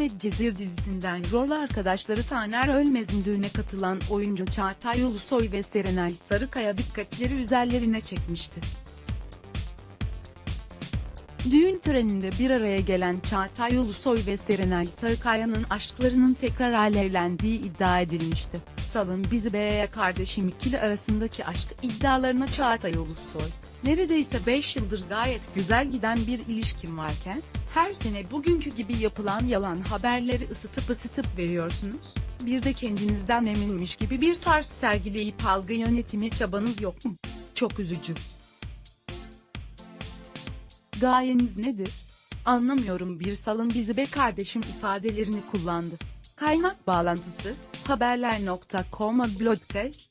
Medcezir dizisinden rol arkadaşları Taner Ölmez'in düğüne katılan oyuncu Çağatay Ulusoy ve Serenay Sarıkaya dikkatleri üzerlerine çekmişti. Düğün töreninde bir araya gelen Çağatay Ulusoy ve Serenay Sarıkaya'nın aşklarının tekrar alevlendiği iddia edilmişti. Salın bizi be kardeşim ikili arasındaki aşk iddialarına Çağatay Ulusoy. Neredeyse 5 yıldır gayet güzel giden bir ilişkim varken, her sene bugünkü gibi yapılan yalan haberleri ısıtıp ısıtıp veriyorsunuz. Bir de kendinizden eminmiş gibi bir tarz sergileyip algı yönetimi çabanız yok mu? Çok üzücü. Gayeniz nedir? Anlamıyorum bir salın bizi be kardeşim ifadelerini kullandı. Kaynak bağlantısı, haberler.com'a blog test,